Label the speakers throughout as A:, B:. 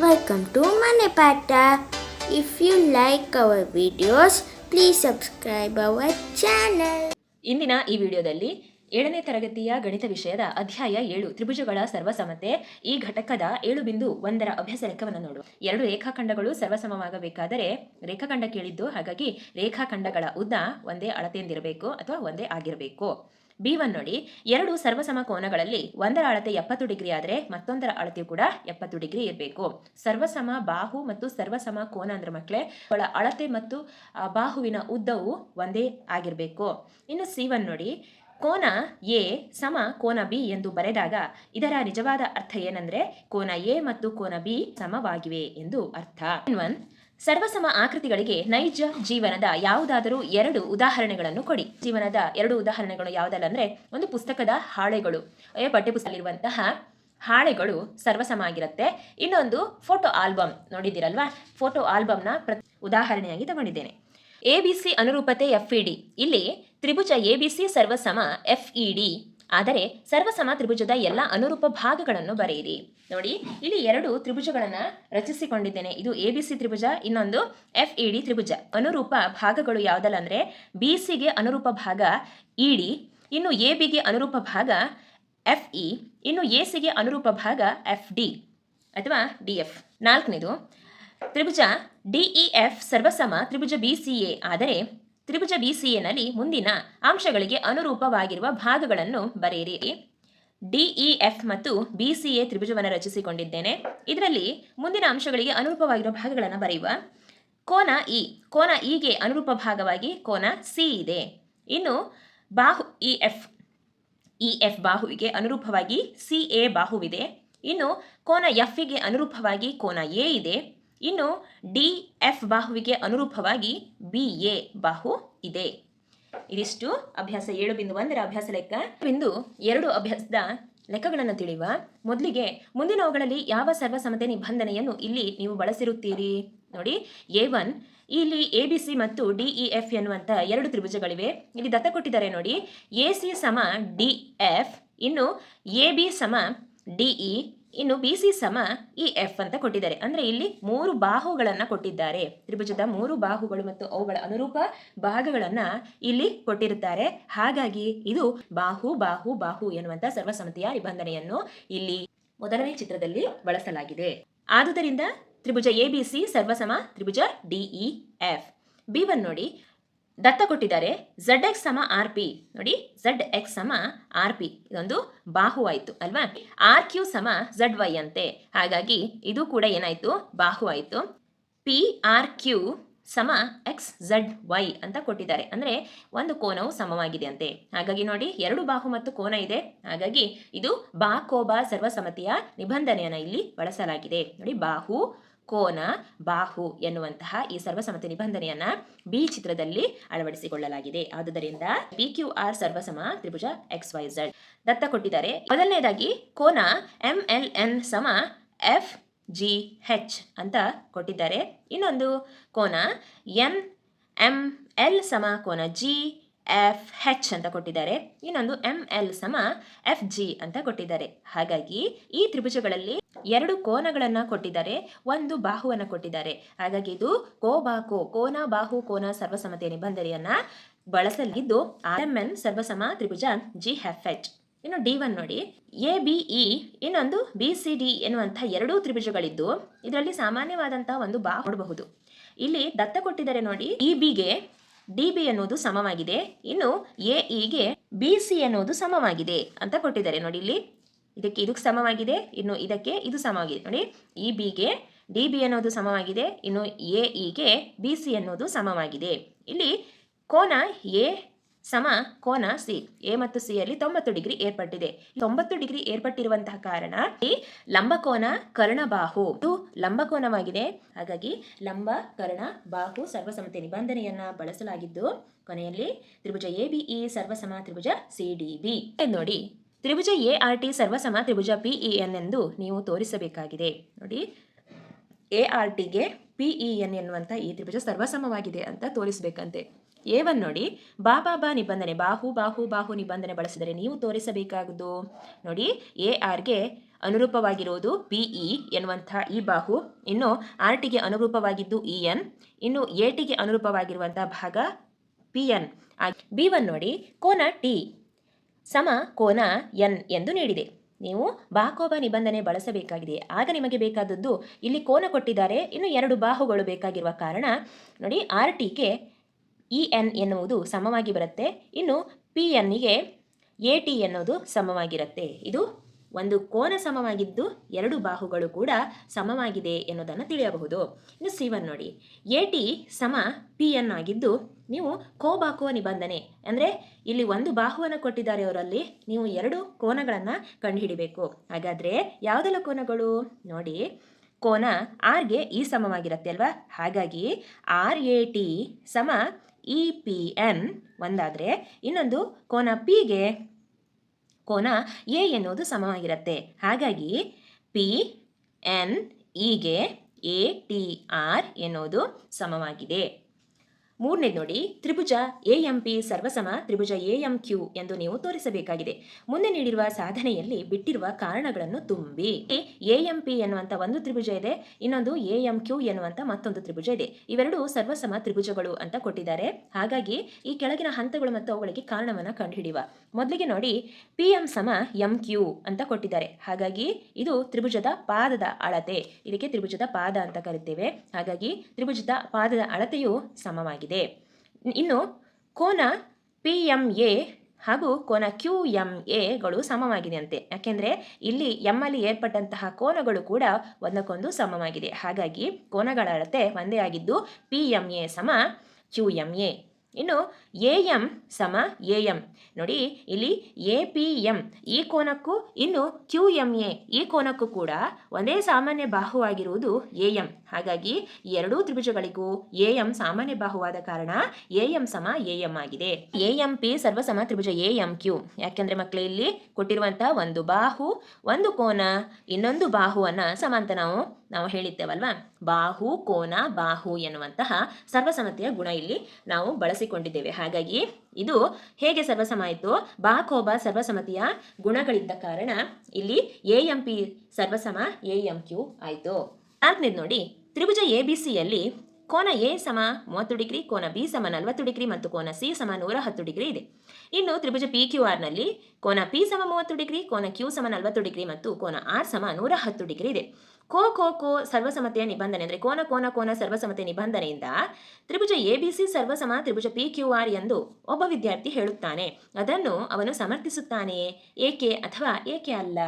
A: Welcome to Manipata. If you like our videos, please subscribe our channel.
B: ಇಂದಿನ ಈ ವಿಡಿಯೋದಲ್ಲಿ ಏಳನೇ ತರಗತಿಯ ಗಣಿತ ವಿಷಯದ ಅಧ್ಯಾಯ ಏಳು ತ್ರಿಭುಜಗಳ ಸರ್ವಸಮತೆ ಈ ಘಟಕದ ಏಳು ಬಿಂದು ಒಂದರ ಅಭ್ಯಾಸ ಲೆಕ್ಕವನ್ನು ನೋಡು ಎರಡು ರೇಖಾಖಂಡಗಳು ಸರ್ವಸಮವಾಗಬೇಕಾದರೆ ರೇಖಾಖಂಡ ಕೇಳಿದ್ದು ಹಾಗಾಗಿ ರೇಖಾಖಂಡಗಳ ಉದ್ದ ಒಂದೇ ಅಳತೆಯಿಂದಿರಬೇಕು ಅಥವಾ ಒಂದೇ ಆಗಿರಬೇಕು ಬಿ ಒನ್ ನೋಡಿ, ಎರಡು ಸರ್ವಸಮ ಕೋನಗಳಲ್ಲಿ ಒಂದರ ಅಳತೆ ಎಪ್ಪತ್ತು ಡಿಗ್ರಿ ಆದರೆ ಮತ್ತೊಂದರ ಅಳತೆ ಕೂಡ ಎಪ್ಪತ್ತು ಡಿಗ್ರಿ ಇರಬೇಕು. ಸರ್ವಸಮ ಬಾಹು ಮತ್ತು ಸರ್ವಸಮ ಕೋನ ಅಂದ್ರೆ ಮಕ್ಕಳೇ ಅವಳ ಅಳತೆ ಮತ್ತು ಬಾಹುವಿನ ಉದ್ದವು ಒಂದೇ ಆಗಿರಬೇಕು. ಇನ್ನು ಸಿ ಒನ್ ನೋಡಿ, ಕೋನ ಎ ಸಮ ಕೋನ ಬಿ ಎಂದು ಬರೆದಾಗ ಇದರ ನಿಜವಾದ ಅರ್ಥ ಏನಂದ್ರೆ, ಕೋನ ಎ ಮತ್ತು ಕೋನ ಬಿ ಸಮವಾಗಿವೆ ಎಂದು ಅರ್ಥ. ಒನ್ ಸರ್ವಸಮ ಆಕೃತಿಗಳಿಗೆ ನೈಜ ಜೀವನದ ಯಾವುದಾದರೂ ಎರಡು ಉದಾಹರಣೆಗಳನ್ನು ಕೊಡಿ. ಜೀವನದ ಎರಡು ಉದಾಹರಣೆಗಳು ಯಾವುದಲ್ಲ ಅಂದ್ರೆ ಒಂದು ಪುಸ್ತಕದ ಹಾಳೆಗಳು. ಪಠ್ಯಪುಸ್ತಕಲ್ಲಿರುವಂತಹ ಹಾಳೆಗಳು ಸರ್ವಸಮ ಆಗಿರುತ್ತೆ. ಇನ್ನೊಂದು ಫೋಟೋ ಆಲ್ಬಮ್ ನೋಡಿದ್ದೀರಲ್ವಾ? ಫೋಟೋ ಆಲ್ಬಮ್ನ ಪ್ರ ಉದಾಹರಣೆಯಾಗಿ ತಗೊಂಡಿದ್ದೇನೆ. ಎ ಬಿ ಸಿ ಅನುರೂಪತೆ ಎಫ್ ಇ ಡಿ. ಇಲ್ಲಿ ತ್ರಿಭುಜ ಎ ಬಿ ಸಿ ಸರ್ವಸಮ ಎಫ್ ಇ ಡಿ. ಆದರೆ ಸರ್ವಸಮ ತ್ರಿಭುಜದ ಎಲ್ಲ ಅನುರೂಪ ಭಾಗಗಳನ್ನು ಬರೆಯಿರಿ. ನೋಡಿ, ಇಲ್ಲಿ ಎರಡು ತ್ರಿಭುಜಗಳನ್ನು ರಚಿಸಿಕೊಂಡಿದ್ದೇನೆ. ಇದು ಎ ಬಿ ಸಿ ತ್ರಿಭುಜ, ಇನ್ನೊಂದು ಎಫ್ ಇ ಡಿ ತ್ರಿಭುಜ. ಅನುರೂಪ ಭಾಗಗಳು ಯಾವುದಲ್ಲ ಅಂದರೆ ಬಿ ಸಿಗೆ ಅನುರೂಪ ಭಾಗ ಇ ಡಿ ಇನ್ನು ಎ ಬಿಗೆ ಅನುರೂಪ ಭಾಗ ಎಫ್ ಇ ಇನ್ನು ಎ ಸಿಗೆ ಅನುರೂಪ ಭಾಗ ಎಫ್ ಡಿ ಅಥವಾ ಡಿ ಎಫ್ ನಾಲ್ಕನೇದು, ತ್ರಿಭುಜ ಡಿಇಎಫ್ ಸರ್ವಸಮ ತ್ರಿಭುಜ ಬಿ ಸಿ ಎ ಆದರೆ ತ್ರಿಭುಜ ಬಿ ಸಿ ಎನಲ್ಲಿ ಮುಂದಿನ ಅಂಶಗಳಿಗೆ ಅನುರೂಪವಾಗಿರುವ ಭಾಗಗಳನ್ನು ಬರೆಯಿರಿ. ಡಿಇಎಫ್ ಮತ್ತು ಬಿ ಸಿ ಎ ತ್ರಿಭುಜವನ್ನು ರಚಿಸಿಕೊಂಡಿದ್ದೇನೆ. ಇದರಲ್ಲಿ ಮುಂದಿನ ಅಂಶಗಳಿಗೆ ಅನುರೂಪವಾಗಿರುವ ಭಾಗಗಳನ್ನು ಬರೆಯುವ. ಕೋನ ಇ, ಕೋನ ಇಗೆ ಅನುರೂಪ ಭಾಗವಾಗಿ ಕೋನ ಸಿ ಇದೆ. ಇನ್ನು ಬಾಹು ಇ ಎಫ್ ಇ ಎಫ್ ಬಾಹುವಿಗೆ ಅನುರೂಪವಾಗಿ ಸಿ ಎ ಬಾಹುವಿದೆ. ಇನ್ನು ಕೋನ ಎಫ್ಗೆ ಅನುರೂಪವಾಗಿ ಕೋನ ಎ ಇದೆ. ಇನ್ನು ಡಿ ಎಫ್ ಬಾಹುವಿಗೆ ಅನುರೂಪವಾಗಿ ಬಿ ಎ ಬಾಹು ಇದೆ. ಇದಿಷ್ಟು ಅಭ್ಯಾಸ ಏಳು ಬಿಂದು ಒಂದರ ಅಭ್ಯಾಸ ಲೆಕ್ಕ. ಬಿಂದು ಎರಡು ಅಭ್ಯಾಸದ ಲೆಕ್ಕಗಳನ್ನು ತಿಳಿಯುವ ಮೊದಲಿಗೆ ಮುಂದಿನವುಗಳಲ್ಲಿ ಯಾವ ಸರ್ವಸಮತೆ ನಿಬಂಧನೆಯನ್ನು ಇಲ್ಲಿ ನೀವು ಬಳಸಿರುತ್ತೀರಿ? ನೋಡಿ, ಎ ಒನ್, ಇಲ್ಲಿ ಎ ಬಿ ಸಿ ಮತ್ತು ಡಿ ಇ ಎಫ್ ಎನ್ನುವಂಥ ಎರಡು ತ್ರಿಭುಜಗಳಿವೆ. ಇಲ್ಲಿ ದತ್ತ ಕೊಟ್ಟಿದ್ದಾರೆ ನೋಡಿ, ಎ ಸಿ ಸಮ ಡಿ ಎಫ್, ಇನ್ನು ಎ ಬಿ ಸಮ ಡಿ ಇ ಇನ್ನು ಬಿ ಸಿ ಸಮ ಈ ಎಫ್ ಅಂತ ಕೊಟ್ಟಿದ್ದಾರೆ. ಅಂದ್ರೆ ಇಲ್ಲಿ ಮೂರು ಬಾಹುಗಳನ್ನ ಕೊಟ್ಟಿದ್ದಾರೆ. ತ್ರಿಭುಜದ ಮೂರು ಬಾಹುಗಳು ಮತ್ತು ಅವುಗಳ ಅನುರೂಪ ಭಾಗಗಳನ್ನ ಇಲ್ಲಿ ಕೊಟ್ಟಿರುತ್ತಾರೆ. ಹಾಗಾಗಿ ಇದು ಬಾಹು ಬಾಹು ಬಾಹು ಎನ್ನುವಂತ ಸರ್ವಸಮ್ಮತಿಯ ನಿಬಂಧನೆಯನ್ನು ಇಲ್ಲಿ ಮೊದಲನೇ ಚಿತ್ರದಲ್ಲಿ ಬಳಸಲಾಗಿದೆ. ಆದುದರಿಂದ ತ್ರಿಭುಜ ಎ ಬಿ ಸಿ ಸರ್ವಸಮ, ತ್ರಿಭುಜ ಡಿಇ ಎಫ್ ಬಿ ಒನ್ ನೋಡಿ ದತ್ತ ಕೊಟ್ಟಿದ್ದಾರೆ. ಝಡ್ ಎಕ್ಸ್ ಸಮ ಆರ್ ಪಿ ನೋಡಿ ಝಡ್ ಎಕ್ಸ್ ಸಮ ಆರ್ ಪಿ ಇದೊಂದು ಬಾಹು ಆಯಿತು ಅಲ್ವಾ? ಆರ್ ಕ್ಯೂ ಸಮ ಝಡ್ ವೈ ಅಂತೆ. ಹಾಗಾಗಿ ಇದು ಕೂಡ ಏನಾಯಿತು? ಬಾಹು ಆಯಿತು ಪಿ ಆರ್ ಕ್ಯೂ ಸಮ ಎಕ್ಸ್ ಝಡ್ ವೈ ಅಂತ ಕೊಟ್ಟಿದ್ದಾರೆ. ಅಂದರೆ ಒಂದು ಕೋನವು ಸಮವಾಗಿದೆ ಅಂತೆ. ಹಾಗಾಗಿ ನೋಡಿ, ಎರಡು ಬಾಹು ಮತ್ತು ಕೋನ ಇದೆ. ಹಾಗಾಗಿ ಇದು ಬಾ ಕೋಬಾ ಸರ್ವಸಮ್ಮತಿಯ ನಿಬಂಧನೆಯನ್ನು ಇಲ್ಲಿ ಬಳಸಲಾಗಿದೆ. ನೋಡಿ, ಬಾಹು ಕೋನ ಬಾಹು ಎನ್ನುವಂತಹ ಈ ಸರ್ವಸಮತೆ ನಿಬಂಧನೆಯನ್ನ ಬಿ ಚಿತ್ರದಲ್ಲಿ ಅಳವಡಿಸಿಕೊಳ್ಳಲಾಗಿದೆ. ಆದುದರಿಂದ ಬಿ ಕ್ಯೂ ಆರ್ ಸರ್ವಸಮ ತ್ರಿಭುಜ ಎಕ್ಸ್ ವೈ ಝಡ್ ದತ್ತ ಕೊಟ್ಟಿದ್ದಾರೆ. ಮೊದಲನೇದಾಗಿ ಕೋನ ಎಂ ಎಲ್ ಎನ್ ಸಮ ಎಫ್ ಜಿ ಹೆಚ್ ಅಂತ ಕೊಟ್ಟಿದ್ದಾರೆ. ಇನ್ನೊಂದು ಕೋನ ಎನ್ ಎಂ ಎಲ್ ಸಮ ಕೋನ ಜಿ ಎಫ್ ಹೆಚ್ ಅಂತ ಕೊಟ್ಟಿದ್ದಾರೆ. ಇನ್ನೊಂದು ಎಂ ಎಲ್ ಸಮ ಎಫ್ ಜಿ ಅಂತ ಕೊಟ್ಟಿದ್ದಾರೆ. ಹಾಗಾಗಿ ಈ ತ್ರಿಭುಜಗಳಲ್ಲಿ ಎರಡು ಕೋನಗಳನ್ನ ಕೊಟ್ಟಿದ್ದಾರೆ, ಒಂದು ಬಾಹುವನ್ನ ಕೊಟ್ಟಿದ್ದಾರೆ. ಹಾಗಾಗಿ ಇದು ಕೋ ಬಾಕೋ, ಕೋನ ಬಾಹು, ಕೋನ ಸರ್ವಸಮತೆಯ ನಿಬಂಧನೆಯನ್ನ ಬಳಸಲಿದ್ದು ಆರ್ ಎಂ ಎನ್ ಸರ್ವಸಮ ತ್ರಿಭುಜ ಜಿ ಎಫ್ ಎಚ್ ಇನ್ನು ಡಿ ಒನ್ ನೋಡಿ. ಎ ಬಿ ಇ ಇನ್ನೊಂದು ಬಿ ಸಿ ಡಿ ಎನ್ನುವಂತಹ ಎರಡೂ ತ್ರಿಭುಜಗಳಿದ್ದು ಇದರಲ್ಲಿ ಸಾಮಾನ್ಯವಾದಂತಹ ಒಂದು ಬಾ ನೋಡಬಹುದು. ಇಲ್ಲಿ ದತ್ತ ಕೊಟ್ಟಿದ್ದಾರೆ ನೋಡಿ. ಇ ಬಿಗೆ ಡಿ ಬಿ ಅನ್ನೋದು ಸಮವಾಗಿದೆ. ಇನ್ನು ಎ ಇಗೆ ಬಿ ಸಿ ಅನ್ನೋದು ಸಮವಾಗಿದೆ ಅಂತ ಕೊಟ್ಟಿದ್ದಾರೆ. ನೋಡಿ ಇಲ್ಲಿ. ಇದಕ್ಕೆ ಇದಕ್ಕೆ ಸಮವಾಗಿದೆ. ಇನ್ನು ಇದಕ್ಕೆ ಇದು ಸಮವಾಗಿದೆ. ನೋಡಿ. ಇ ಬಿಗೆ ಡಿ ಬಿ ಅನ್ನೋದು ಸಮವಾಗಿದೆ. ಇನ್ನು ಎ ಇಗೆ ಬಿ ಸಿ ಅನ್ನೋದು ಸಮವಾಗಿದೆ. ಇಲ್ಲಿ ಕೋನ ಎ ಸಮ ಕೋನ ಸಿ. ಎ ಮತ್ತು ಸಿ ಅಲ್ಲಿ ತೊಂಬತ್ತು ಡಿಗ್ರಿ ಏರ್ಪಟ್ಟಿದೆ. ತೊಂಬತ್ತು ಡಿಗ್ರಿ ಏರ್ಪಟ್ಟಿರುವಂತಹ ಕಾರಣ ಈ ಲಂಬಕೋನ ಕರ್ಣಬಾಹು ಇದು ಲಂಬಕೋನವಾಗಿದೆ ಹಾಗಾಗಿ ಲಂಬ ಕರ್ಣ ಬಾಹು ಸರ್ವಸಮತೆ ನಿಬಂಧನೆಯನ್ನ ಬಳಸಲಾಗಿದ್ದು ಕೊನೆಯಲ್ಲಿ ತ್ರಿಭುಜ ಎ, ಬಿ, ಇ, ಸರ್ವಸಮ ತ್ರಿಭುಜ ಸಿ, ಡಿ, ಬಿ. ನೋಡಿ. ತ್ರಿಭುಜ ಎ, ಆರ್, ಟಿ, ಸರ್ವಸಮ ತ್ರಿಭುಜ ಪಿ, ಇ, ಎನ್ ಎಂದು ನೀವು ತೋರಿಸಬೇಕಾಗಿದೆ. ನೋಡಿ. ಎ, ಆರ್ ಟಿಗೆ ಪಿ, ಇ, ಎನ್ ಎನ್ನುವಂಥ ಈ ತ್ರಿಭುಜ ಸರ್ವಸಮವಾಗಿದೆ ಅಂತ ತೋರಿಸಬೇಕಂತೆ. ಒನ್ ನೋಡಿ ಬಾ ಬಾ ಬಾ ನಿಬಂಧನೆ, ಬಾಹು ಬಾಹು ಬಾಹು ನಿಬಂಧನೆ ಬಳಸಿದರೆ ನೀವು ತೋರಿಸಬೇಕಾಗದು. ನೋಡಿ ಎ ಆರ್ಗೆ ಅನುರೂಪವಾಗಿರುವುದು ಬಿಇ ಇ ಎನ್ನುವಂಥ ಈ ಬಾಹು. ಇನ್ನು ಆರ್ ಟಿಗೆ ಅನುರೂಪವಾಗಿದ್ದು ಇ ಎನ್ ಇನ್ನು ಎ ಟಿಗೆ ಅನುರೂಪವಾಗಿರುವಂಥ ಭಾಗ ಪಿ ಎನ್ ಬಿ ಒನ್ ನೋಡಿ, ಕೋನ ಟಿ ಸಮ ಕೋನ ಎನ್ ಎಂದು ನೀಡಿದೆ. ನೀವು ಬಾಕೋಬ ನಿಬಂಧನೆ ಬಳಸಬೇಕಾಗಿದೆ. ಆಗ ನಿಮಗೆ ಬೇಕಾದದ್ದು ಇಲ್ಲಿ ಕೋನ ಕೊಟ್ಟಿದ್ದಾರೆ. ಇನ್ನು ಎರಡು ಬಾಹುಗಳು ಬೇಕಾಗಿರುವ ಕಾರಣ ನೋಡಿ ಆರ್ ಟಿಗೆ ಇ ಎನ್ ಎನ್ನುವುದು ಸಮವಾಗಿ ಬರುತ್ತೆ. ಇನ್ನು ಪಿ ಎನ್ಗೆ ಎ ಟಿ ಎನ್ನುವುದು ಸಮವಾಗಿರುತ್ತೆ. ಇದು ಒಂದು ಕೋನ ಸಮವಾಗಿದ್ದು ಎರಡು ಬಾಹುಗಳು ಕೂಡ ಸಮವಾಗಿದೆ ಎನ್ನುವುದನ್ನು ತಿಳಿಯಬಹುದು. ಇನ್ನು ಸಿ ಒನ್ ನೋಡಿ. ಎ ಟಿ ಸಮ ಪಿ ಎನ್ ಆಗಿದ್ದು ನೀವು ಕೋಬಾಕುವ ನಿಬಂಧನೆ, ಅಂದರೆ ಇಲ್ಲಿ ಒಂದು ಬಾಹುವನ್ನು ಕೊಟ್ಟಿದ್ದಾರೆ ಅವರಲ್ಲಿ, ನೀವು ಎರಡು ಕೋನಗಳನ್ನು ಕಂಡುಹಿಡಿಬೇಕು. ಹಾಗಾದರೆ ಯಾವುದೆಲ್ಲ ಕೋನಗಳು? ನೋಡಿ, ಕೋನ ಆರ್ಗೆ ಈ ಸಮವಾಗಿರುತ್ತೆ ಅಲ್ವಾ? ಹಾಗಾಗಿ ಆರ್ ಎ ಟಿ ಸಮ ಇ ಪಿ ಎನ್ ಒಂದಾದರೆ ಇನ್ನೊಂದು ಕೋನ ಪಿಗೆ ಕೋನ ಎ ಎನ್ನುವುದು ಸಮವಾಗಿರುತ್ತೆ. ಹಾಗಾಗಿ ಪಿ ಎನ್ ಇಗೆ ಎ ಟಿ ಆರ್ ಎನ್ನುವುದು ಸಮವಾಗಿದೆ. ಮೂರನೇದು ನೋಡಿ, ತ್ರಿಭುಜ ಎ ಎಂ ಪಿ ಸರ್ವಸಮ, ತ್ರಿಭುಜ ಎ ಎಂ ಕ್ಯೂ ಎಂದು ನೀವು ತೋರಿಸಬೇಕಾಗಿದೆ. ಮುಂದೆ ನೀಡಿರುವ ಸಾಧನೆಯಲ್ಲಿ ಬಿಟ್ಟಿರುವ ಕಾರಣಗಳನ್ನು ತುಂಬಿ. ಎ ಎಂ ಪಿ ಎನ್ನುವಂಥ ಒಂದು ತ್ರಿಭುಜ ಇದೆ, ಇನ್ನೊಂದು ಎ ಎಂ ಕ್ಯೂ ಎನ್ನುವಂಥ ಮತ್ತೊಂದು ತ್ರಿಭುಜ ಇದೆ. ಇವೆರಡು ಸರ್ವಸಮ ತ್ರಿಭುಜಗಳು ಅಂತ ಕೊಟ್ಟಿದ್ದಾರೆ. ಹಾಗಾಗಿ ಈ ಕೆಳಗಿನ ಹಂತಗಳು ಮತ್ತು ಅವುಗಳಿಗೆ ಕಾರಣವನ್ನು ಕಂಡುಹಿಡಿಯುವ. ಮೊದಲಿಗೆ ನೋಡಿ ಪಿ ಎಂ ಸಮ ಎಂ ಕ್ಯೂ ಅಂತ ಕೊಟ್ಟಿದ್ದಾರೆ. ಹಾಗಾಗಿ ಇದು ತ್ರಿಭುಜದ ಪಾದದ ಅಳತೆ. ಇದಕ್ಕೆ ತ್ರಿಭುಜದ ಪಾದ ಅಂತ ಕರಿತೇವೆ. ಹಾಗಾಗಿ ತ್ರಿಭುಜದ ಪಾದದ ಅಳತೆಯು ಸಮವಾಗಿದೆ. ಇನ್ನು ಕೋನ ಪಿ ಎಂ ಎ ಹಾಗೂ ಕೋನ ಕ್ಯೂ ಎಂ ಎಗಳು ಸಮವಾಗಿದೆ ಅಂತೆ ಯಾಕೆಂದರೆ ಇಲ್ಲಿ ಎಮ್ಮಲ್ಲಿ ಏರ್ಪಟ್ಟಂತಹ ಕೋನಗಳು ಕೂಡ ಒಂದಕ್ಕೊಂದು ಸಮವಾಗಿದೆ. ಹಾಗಾಗಿ ಕೋನಗಳ ಅಳತೆ ಒಂದೇ ಆಗಿದ್ದು ಪಿ ಎಂ ಎ ಸಮ ಕ್ಯೂ ಎಂ ಎ ಇನ್ನು ಎ ಎಂ ಸಮ ಎ ಎಂ. ನೋಡಿ, ಇಲ್ಲಿ ಎ ಪಿ ಎಂ, ಈ ಕೋನಕ್ಕೂ ಇನ್ನು ಕ್ಯೂ ಎಂ ಎ, ಈ ಕೋನಕ್ಕೂ ಕೂಡ ಒಂದೇ ಸಾಮಾನ್ಯ ಬಾಹುವಾಗಿರುವುದು ಎ ಎಂ. ಹಾಗಾಗಿ ಎರಡೂ ತ್ರಿಭುಜಗಳಿಗೂ ಎ ಎಂ ಸಾಮಾನ್ಯ ಬಾಹುವಾದ ಕಾರಣ ಎ ಎಂ ಸಮ ಎ ಎಂ ಆಗಿದೆ. ಎ ಎಂ ಪಿ ಸರ್ವಸಮ ತ್ರಿಭುಜ ಎ ಎಂ ಕ್ಯೂ. ಯಾಕೆಂದ್ರೆ ಮಕ್ಕಳೇ ಇಲ್ಲಿ ಕೊಟ್ಟಿರುವಂತಹ ಒಂದು ಬಾಹು, ಒಂದು ಕೋನ, ಇನ್ನೊಂದು ಬಾಹುವನ್ನ ಸಮ ಅಂತ ನಾವು ನಾವು ಹೇಳಿದ್ದೇವಲ್ವಾ? ಬಾಹು, ಕೋನ, ಬಾಹು ಎನ್ನುವಂತಹ ಸರ್ವಸಮತೆಯ ಗುಣ ಇಲ್ಲಿ ನಾವು ಬಳಸಿಕೊಂಡಿದ್ದೇವೆ. ಹಾಗಾಗಿ ಇದು ಹೇಗೆ ಸರ್ವಸಮ ಆಯಿತು ಬಾಕೋಬ ಸರ್ವಸಮ್ಮತಿಯ ಗುಣಗಳಿದ್ದ ಕಾರಣ ಇಲ್ಲಿ ಎ ಎಂ ಪಿ ಸರ್ವಸಮ, ಎ ಎಂ ಕ್ಯೂ ಆಯಿತು. ನಾಲ್ಕನೇದು ನೋಡಿ, ತ್ರಿಭುಜ ಎ ಬಿ ಸಿಯಲ್ಲಿ ಕೋನ ಎ ಸಮ ಮೂವತ್ತು ಡಿಗ್ರಿ, ಕೋನ ಬಿ ಸಮ ನಲವತ್ತು ಡಿಗ್ರಿ ಮತ್ತು ಕೋನ ಸಿ ಸಮ ನೂರ ಹತ್ತು ಡಿಗ್ರಿ ಇದೆ. ಇನ್ನು ತ್ರಿಭುಜ ಪಿ ಕ್ಯೂ ಆರ್ನಲ್ಲಿ ಕೋನ ಪಿ ಸಮ ಮೂವತ್ತು ಡಿಗ್ರಿ, ಕೋನ ಕ್ಯೂ ಸಮ ನಲವತ್ತು ಡಿಗ್ರಿ ಮತ್ತು ಕೋನ ಆರ್ ಸಮ ನೂರ ಹತ್ತು ಡಿಗ್ರಿ ಇದೆ. ಕೋ ಕೋ ಕೋ ಸರ್ವಸಮತೆಯ ನಿಬಂಧನೆ ಅಂದರೆ ಕೋನ ಕೋನ ಕೋನ ಸರ್ವಸಮತೆ ನಿಬಂಧನೆಯಿಂದ ತ್ರಿಭುಜ ಎ, ಬಿ, ಸಿ ಸರ್ವಸಮ, ತ್ರಿಭುಜ ಪಿ, ಕ್ಯೂ, ಆರ್ ಎಂದು ಒಬ್ಬ ವಿದ್ಯಾರ್ಥಿ ಹೇಳುತ್ತಾನೆ. ಅದನ್ನು ಅವನು ಸಮರ್ಥಿಸುತ್ತಾನೆಯೇ? ಏಕೆ ಅಥವಾ ಏಕೆ ಅಲ್ಲ?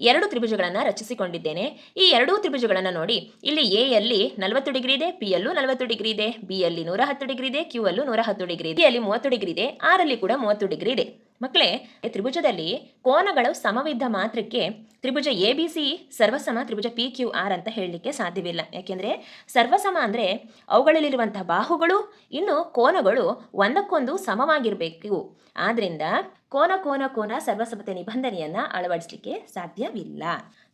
B: ಎರಡು ತ್ರಿಭುಜಗಳನ್ನು ರಚಿಸಿಕೊಂಡಿದ್ದೇನೆ. ಈ ಎರಡೂ ತ್ರಿಭುಜಗಳನ್ನು ನೋಡಿ. ಇಲ್ಲಿ ಎ ಯಲ್ಲಿ ನಲವತ್ತು ಡಿಗ್ರಿ ಇದೆ, ಪಿ ಯಲ್ಲೂ ನಲವತ್ತು ಡಿಗ್ರಿ ಇದೆ, ಬಿ ಯಲ್ಲಿ ನೂರ ಹತ್ತು ಡಿಗ್ರಿ ಇದೆ, ಕ್ಯೂ ಅಲ್ಲೂ ನೂರ ಹತ್ತು ಡಿಗ್ರಿ ಇದೆ ಅಲ್ಲಿ ಮೂವತ್ತು ಡಿಗ್ರಿ ಇದೆ ಆರಲ್ಲಿ ಕೂಡ ಮೂವತ್ತು ಡಿಗ್ರಿ ಇದೆ. ಮಕ್ಕಳೇ, ತ್ರಿಭುಜದಲ್ಲಿ ಕೋನಗಳು ಸಮವಿದ್ದ ಮಾತ್ರಕ್ಕೆ ತ್ರಿಭುಜ ಎ ಬಿ ಸಿ ಸರ್ವಸಮ, ತ್ರಿಭುಜ ಪಿ ಕ್ಯೂ ಆರ್ ಅಂತ ಹೇಳಲಿಕ್ಕೆ ಸಾಧ್ಯವಿಲ್ಲ. ಯಾಕೆಂದರೆ ಸರ್ವಸಮ ಅಂದರೆ ಅವುಗಳಲ್ಲಿರುವಂತಹ ಬಾಹುಗಳು, ಇನ್ನು ಕೋನಗಳು ಒಂದಕ್ಕೊಂದು ಸಮವಾಗಿರಬೇಕು. ಆದ್ದರಿಂದ ಕೋನ ಕೋನ ಕೋನ ಸರ್ವಸಮತೆ ನಿಬಂಧನೆಯನ್ನು ಅಳವಡಿಸಲಿಕ್ಕೆ ಸಾಧ್ಯವಿಲ್ಲ.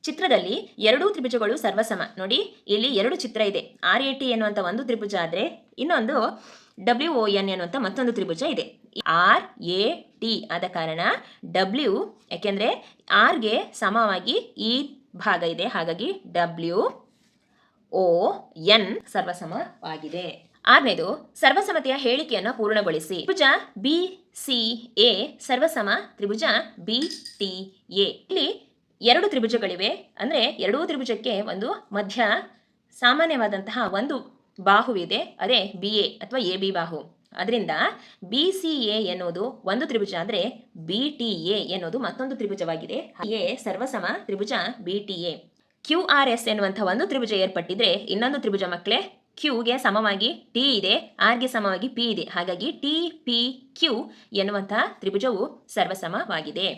B: ಚಿತ್ರದಲ್ಲಿ ಎರಡೂ ತ್ರಿಭುಜಗಳು ಸರ್ವಸಮ. ನೋಡಿ, ಇಲ್ಲಿ ಎರಡು ಚಿತ್ರ ಇದೆ. ಆರ್ ಎ ಟಿ ಎನ್ನುವಂಥ ಒಂದು ತ್ರಿಭುಜ ಆದರೆ ಇನ್ನೊಂದು ಡಬ್ಲ್ಯೂ ಒ ಎನ್ ಎನ್ನುವಂಥ ಮತ್ತೊಂದು ತ್ರಿಭುಜ ಇದೆ. ಆರ್ ಎ ಟಿ ಆದ ಕಾರಣ ಡಬ್ಲ್ಯೂ ಯಾಕೆಂದರೆ ಆರ್ಗೆ ಸಮವಾಗಿ ಈ ಭಾಗ ಇದೆ, ಹಾಗಾಗಿ ಡಬ್ಲ್ಯೂ ಓ ಎನ್ ಸರ್ವಸಮವಾಗಿದೆ. ಆರನೇದು ಸರ್ವಸಮತೆಯ ಹೇಳಿಕೆಯನ್ನು ಪೂರ್ಣಗೊಳಿಸಿ. ತ್ರಿಭುಜ ಬಿ ಸಿ ಎ ಸರ್ವಸಮ ತ್ರಿಭುಜ ಬಿ ಟಿ ಎ ಇಲ್ಲಿ ಎರಡು ತ್ರಿಭುಜಗಳಿವೆ, ಅಂದರೆ ಎರಡೂ ತ್ರಿಭುಜಕ್ಕೆ ಒಂದು ಮಧ್ಯ ಸಾಮಾನ್ಯವಾದಂತಹ ಒಂದು ಬಾಹುವಿದೆ, ಅದೇ ಬಿ ಎ ಅಥವಾ ಎ ಬಿ ಬಾಹು. ಅದರಿಂದ ಬಿ ಸಿ ಎ ಎನ್ನುವುದು ಒಂದು ತ್ರಿಭುಜ ಅಂದರೆ ಬಿ ಟಿ ಎ ಎನ್ನುವುದು ಮತ್ತೊಂದು ತ್ರಿಭುಜವಾಗಿದೆ. ಎ ಸರ್ವಸಮ ತ್ರಿಭುಜ B T A Q R S ಎನ್ನುವಂಥ ಒಂದು ತ್ರಿಭುಜ ಏರ್ಪಟ್ಟಿದ್ರೆ ಇನ್ನೊಂದು ತ್ರಿಭುಜ ಮಕ್ಕಳೇ ಕ್ಯೂಗೆ ಸಮವಾಗಿ ಟಿ ಇದೆ ಆರ್ಗೆ ಸಮವಾಗಿ ಪಿ ಇದೆ. ಹಾಗಾಗಿ ಟಿ ಪಿ ಕ್ಯೂ ಎನ್ನುವಂತಹ ತ್ರಿಭುಜವು ಸರ್ವಸಮವಾಗಿದೆ.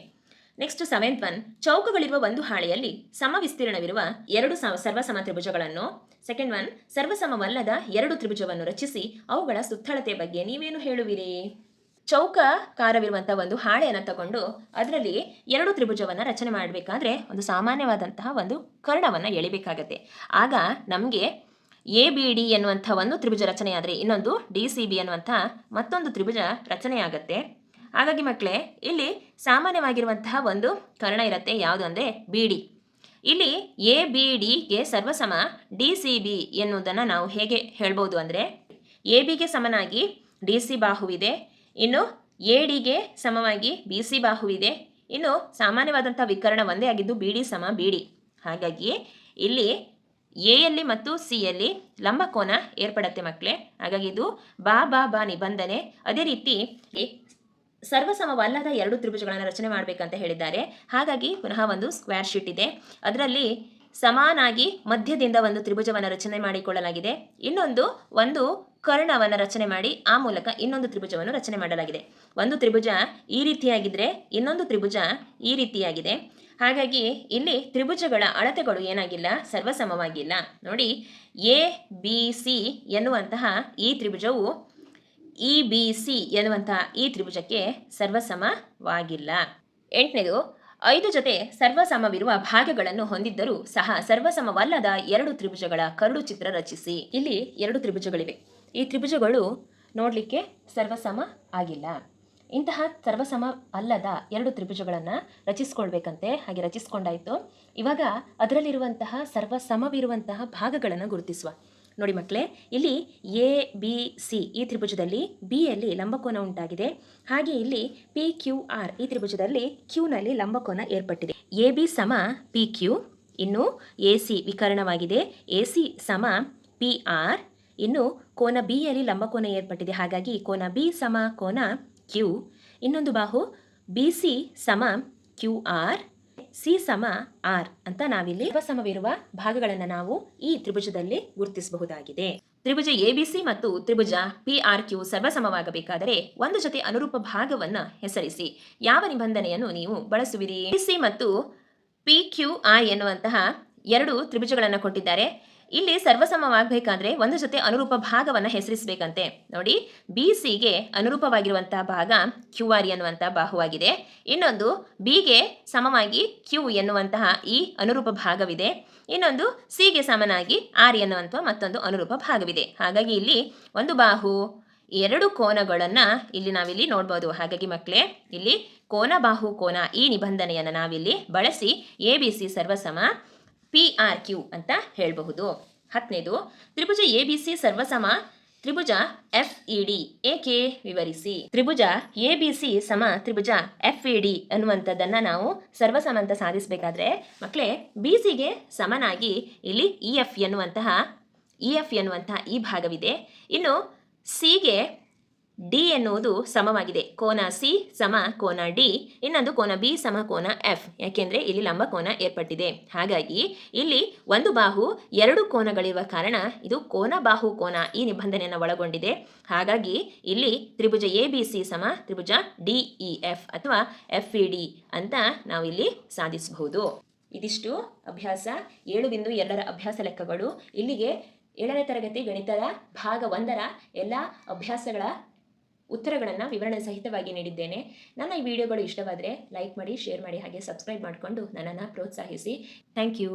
B: ನೆಕ್ಸ್ಟ್ ಸೆವೆಂತ್ ಒನ್ ಚೌಕಗಳಿರುವ ಒಂದು ಹಾಳೆಯಲ್ಲಿ ಸಮ ವಿಸ್ತೀರ್ಣವಿರುವ ಎರಡು ಸರ್ವಸಮ ತ್ರಿಭುಜಗಳನ್ನು. ಸೆಕೆಂಡ್ ಒನ್ ಸರ್ವಸಮವಲ್ಲದ ಎರಡು ತ್ರಿಭುಜವನ್ನು ರಚಿಸಿ ಅವುಗಳ ಸುತ್ತಳತೆ ಬಗ್ಗೆ ನೀವೇನು ಹೇಳುವಿರಿ? ಚೌಕಾಕಾರವಿರುವಂತಹ ಒಂದು ಹಾಳೆಯನ್ನು ತಗೊಂಡು ಅದರಲ್ಲಿ ಎರಡು ತ್ರಿಭುಜವನ್ನು ರಚನೆ ಮಾಡಬೇಕಾದ್ರೆ ಒಂದು ಸಾಮಾನ್ಯವಾದಂತಹ ಒಂದು ಕರ್ಣವನ್ನು ಎಳಿಬೇಕಾಗತ್ತೆ. ಆಗ ನಮಗೆ ಎ ಬಿ ಡಿ ಎನ್ನುವಂಥ ಒಂದು ತ್ರಿಭುಜ ರಚನೆಯಾದರೆ ಇನ್ನೊಂದು ಡಿ ಸಿ ಬಿ ಅನ್ನುವಂಥ ಮತ್ತೊಂದು ತ್ರಿಭುಜ ರಚನೆಯಾಗತ್ತೆ. ಹಾಗಾಗಿ ಮಕ್ಕಳೇ, ಇಲ್ಲಿ ಸಾಮಾನ್ಯವಾಗಿರುವಂತಹ ಒಂದು ಕರ್ಣ ಇರುತ್ತೆ. ಯಾವುದು ಅಂದರೆ ಬಿ ಡಿ. ಇಲ್ಲಿ ಎ, ಬಿ ಡಿಗೆ ಸರ್ವಸಮ ಡಿ, ಸಿ, ಬಿ ಎನ್ನುವುದನ್ನು ನಾವು ಹೇಗೆ ಹೇಳ್ಬೋದು ಅಂದರೆ, ಎ ಬಿಗೆ ಸಮನಾಗಿ ಡಿ, ಸಿ ಬಾಹುವಿದೆ. ಇನ್ನು ಎ ಡಿಗೆ ಸಮವಾಗಿ ಬಿ, ಸಿ ಬಾಹುವಿದೆ. ಇನ್ನು ಸಾಮಾನ್ಯವಾದಂಥ ವಿಕರಣ ಒಂದೇ ಆಗಿದ್ದು ಬಿ, ಡಿ ಸಮ ಬಿ, ಡಿ. ಹಾಗಾಗಿ ಇಲ್ಲಿ ಎಯಲ್ಲಿ ಮತ್ತು ಸಿಯಲ್ಲಿ ಲಂಬಕೋನ ಏರ್ಪಡತ್ತೆ ಮಕ್ಕಳೇ. ಹಾಗಾಗಿ ಇದು ಬಾ ಬಾ ಬಾ ನಿಬಂಧನೆ. ಅದೇ ರೀತಿ ಸರ್ವಸಮವಲ್ಲದ ಎರಡು ತ್ರಿಭುಜಗಳನ್ನು ರಚನೆ ಮಾಡಬೇಕಂತ ಹೇಳಿದ್ದಾರೆ. ಹಾಗಾಗಿ ಪುನಃ ಒಂದು ಸ್ಕ್ವೇರ್ ಶೀಟ್ ಇದೆ. ಅದರಲ್ಲಿ ಸಮಾನಾಗಿ ಮಧ್ಯದಿಂದ ಒಂದು ತ್ರಿಭುಜವನ್ನು ರಚನೆ ಮಾಡಿಕೊಳ್ಳಲಾಗಿದೆ. ಇನ್ನೊಂದು, ಒಂದು ಕರ್ಣವನ್ನು ರಚನೆ ಮಾಡಿ ಆ ಮೂಲಕ ಇನ್ನೊಂದು ತ್ರಿಭುಜವನ್ನು ರಚನೆ ಮಾಡಲಾಗಿದೆ. ಒಂದು ತ್ರಿಭುಜ ಈ ರೀತಿಯಾಗಿದ್ರೆ ಇನ್ನೊಂದು ತ್ರಿಭುಜ ಈ ರೀತಿಯಾಗಿದೆ. ಹಾಗಾಗಿ ಇಲ್ಲಿ ತ್ರಿಭುಜಗಳ ಅಳತೆಗಳು ಏನಾಗಿಲ್ಲ, ಸರ್ವಸಮವಾಗಿಲ್ಲ. ನೋಡಿ ಎ ಬಿ ಸಿ ಎನ್ನುವಂತಹ ಈ ತ್ರಿಭುಜವು ಇ ಬಿ, ಸಿ ಎನ್ನುವಂತಹ ಈ ತ್ರಿಭುಜಕ್ಕೆ ಸರ್ವಸಮವಾಗಿಲ್ಲ. ಎಂಟನೇದು, ಐದು ಜೊತೆ ಸರ್ವಸಮವಿರುವ ಭಾಗಗಳನ್ನು ಹೊಂದಿದ್ದರೂ ಸಹ ಸರ್ವಸಮವಲ್ಲದ ಎರಡು ತ್ರಿಭುಜಗಳ ಕರಡು ಚಿತ್ರ ರಚಿಸಿ. ಇಲ್ಲಿ ಎರಡು ತ್ರಿಭುಜಗಳಿವೆ. ಈ ತ್ರಿಭುಜಗಳು ನೋಡಲಿಕ್ಕೆ ಸರ್ವಸಮ ಆಗಿಲ್ಲ. ಇಂತಹ ಸರ್ವಸಮ ಅಲ್ಲದ ಎರಡು ತ್ರಿಭುಜಗಳನ್ನು ರಚಿಸ್ಕೊಳ್ಬೇಕಂತೆ ಹಾಗೆ ರಚಿಸ್ಕೊಂಡಾಯಿತು. ಇವಾಗ ಅದರಲ್ಲಿರುವಂತಹ ಸರ್ವಸಮವಿರುವಂತಹ ಭಾಗಗಳನ್ನು ಗುರುತಿಸುವ. ನೋಡಿ ಮಕ್ಕಳೇ, ಇಲ್ಲಿ ಎ ಬಿ ಸಿ ಈ ತ್ರಿಭುಜದಲ್ಲಿ ಬಿಯಲ್ಲಿ ಲಂಬಕೋನ ಉಂಟಾಗಿದೆ. ಹಾಗೆ ಇಲ್ಲಿ ಪಿ ಕ್ಯೂ ಆರ್ ಈ ತ್ರಿಭುಜದಲ್ಲಿ ಕ್ಯೂನಲ್ಲಿ ಲಂಬಕೋನ ಏರ್ಪಟ್ಟಿದೆ. ಎ ಬಿ ಸಮ ಪಿ ಕ್ಯೂ ಇನ್ನು ಎ ಸಿ ವಿಕರಣವಾಗಿದೆ. ಎ ಸಿ ಸಮ ಪಿ ಆರ್ ಇನ್ನು ಕೋನ ಬಿಯಲ್ಲಿ ಲಂಬಕೋನ ಏರ್ಪಟ್ಟಿದೆ. ಹಾಗಾಗಿ ಕೋನ ಬಿ ಸಮ ಕೋನ ಕ್ಯೂ ಇನ್ನೊಂದು ಬಾಹು ಬಿ ಸಿ ಸಮ ಕ್ಯೂ ಆರ್ ಸಿ ಸಮ ಆರ್ ಅಂತ ನಾವಿಲ್ಲಿ ಸಮವಿರುವ ಭಾಗಗಳನ್ನು ನಾವು ಈ ತ್ರಿಭುಜದಲ್ಲಿ ಗುರುತಿಸಬಹುದಾಗಿದೆ. ತ್ರಿಭುಜ ಎ ಮತ್ತು ತ್ರಿಭುಜ ಪಿ ಆರ್ ಕ್ಯೂ ಸರ್ವಸಮವಾಗಬೇಕಾದರೆ ಒಂದು ಜೊತೆ ಅನುರೂಪ ಭಾಗವನ್ನು ಹೆಸರಿಸಿ. ಯಾವ ನಿಬಂಧನೆಯನ್ನು ನೀವು ಬಳಸುವಿರಿ? ಸಿ ಮತ್ತು ಪಿ ಕ್ಯೂ ಆರ್ ಎನ್ನುವಂತಹ ಎರಡು ತ್ರಿಭುಜಗಳನ್ನು ಕೊಟ್ಟಿದ್ದಾರೆ. ಇಲ್ಲಿ ಸರ್ವಸಮವಾಗಬೇಕಾದ್ರೆ ಒಂದು ಜೊತೆ ಅನುರೂಪ ಭಾಗವನ್ನು ಹೆಸರಿಸಬೇಕಂತೆ. ನೋಡಿ ಬಿ ಸಿಗೆ ಅನುರೂಪವಾಗಿರುವಂತಹ ಭಾಗ ಕ್ಯೂ ಆರ್ ಎನ್ನುವಂತಹ ಬಾಹುವಾಗಿದೆ. ಇನ್ನೊಂದು ಬಿಗೆ ಸಮವಾಗಿ ಕ್ಯೂ ಎನ್ನುವಂತಹ ಈ ಅನುರೂಪ ಭಾಗವಿದೆ. ಇನ್ನೊಂದು ಸಿಗೆ ಸಮನಾಗಿ ಆರ್ ಎನ್ನುವಂಥ ಮತ್ತೊಂದು ಅನುರೂಪ ಭಾಗವಿದೆ. ಹಾಗಾಗಿ ಇಲ್ಲಿ ಒಂದು ಬಾಹು, ಎರಡು ಕೋನಗಳನ್ನು ಇಲ್ಲಿ ನಾವಿಲ್ಲಿ ನೋಡ್ಬೋದು. ಹಾಗಾಗಿ ಮಕ್ಕಳೇ ಇಲ್ಲಿ ಕೋನ ಬಾಹು, ಕೋನ ಈ ನಿಬಂಧನೆಯನ್ನು ನಾವಿಲ್ಲಿ ಬಳಸಿ ಎ ಬಿ ಸಿ ಸರ್ವಸಮ ಪಿ ಆರ್ ಕ್ಯೂ ಅಂತ ಹೇಳಬಹುದು. ಹತ್ತನೇದು ತ್ರಿಭುಜ ಎ ಬಿ ಸಿ ಸರ್ವಸಮ, ತ್ರಿಭುಜ ಎಫ್ ಇ ಡಿ ಏಕೆ ವಿವರಿಸಿ? ತ್ರಿಭುಜ ಎ ಬಿ ಸಿ ಸಮ, ತ್ರಿಭುಜ ಎಫ್ ಇ ಡಿ ಅನ್ನುವಂಥದ್ದನ್ನು ನಾವು ಸರ್ವಸಮ ಅಂತ ಸಾಧಿಸಬೇಕಾದ್ರೆ ಮಕ್ಕಳೇ ಬಿ ಸಿಗೆ ಸಮನಾಗಿ ಇಲ್ಲಿ ಇ ಎಫ್ ಎನ್ನುವಂತಹ ಇ ಎಫ್ ಎನ್ನುವಂತಹ ಈ ಭಾಗವಿದೆ. ಇನ್ನು ಸಿಗೆ ಡಿ ಎನ್ನುವುದು ಸಮವಾಗಿದೆ. ಕೋನ ಸಿ ಸಮ ಕೋನ ಡಿ ಇನ್ನೊಂದು ಕೋನ ಬಿ ಸಮ ಕೋನ ಎಫ್ ಯಾಕೆಂದ್ರೆ ಇಲ್ಲಿ ಲಂಬ ಕೋನ ಏರ್ಪಟ್ಟಿದೆ. ಹಾಗಾಗಿ ಇಲ್ಲಿ ಒಂದು ಬಾಹು, ಎರಡು ಕೋನಗಳಿರುವ ಕಾರಣ ಇದು ಕೋನ ಬಾಹು ಕೋನ ಈ ನಿಬಂಧನೆಯನ್ನು ಒಳಗೊಂಡಿದೆ. ಹಾಗಾಗಿ ಇಲ್ಲಿ ತ್ರಿಭುಜ ಎ ಬಿ ಸಿ ಸಮ ತ್ರಿಭುಜ ಡಿ ಇ ಎಫ್ ಅಥವಾ ಎಫ್ ಇ ಡಿ ಅಂತ ನಾವು ಇಲ್ಲಿ ಸಾಧಿಸಬಹುದು. ಇದಿಷ್ಟು ಅಭ್ಯಾಸ. ಏಳು ಬಿಂದು ಎರಡರ ಅಭ್ಯಾಸ ಲೆಕ್ಕಗಳು. ಇಲ್ಲಿಗೆ ಏಳನೇ ತರಗತಿ ಗಣಿತದ ಭಾಗ ಒಂದರ ಎಲ್ಲ ಅಭ್ಯಾಸಗಳ ಉತ್ತರಗಳನ್ನು ವಿವರಣೆ ಸಹಿತವಾಗಿ ನೀಡಿದ್ದೇನೆ. ನನ್ನ ಈ ವಿಡಿಯೋಗಳು ಇಷ್ಟವಾದರೆ ಲೈಕ್ ಮಾಡಿ, ಶೇರ್ ಮಾಡಿ, ಹಾಗೆ ಸಬ್ಸ್ಕ್ರೈಬ್ ಮಾಡಿಕೊಂಡು ನನ್ನನ್ನು ಪ್ರೋತ್ಸಾಹಿಸಿ. Thank you.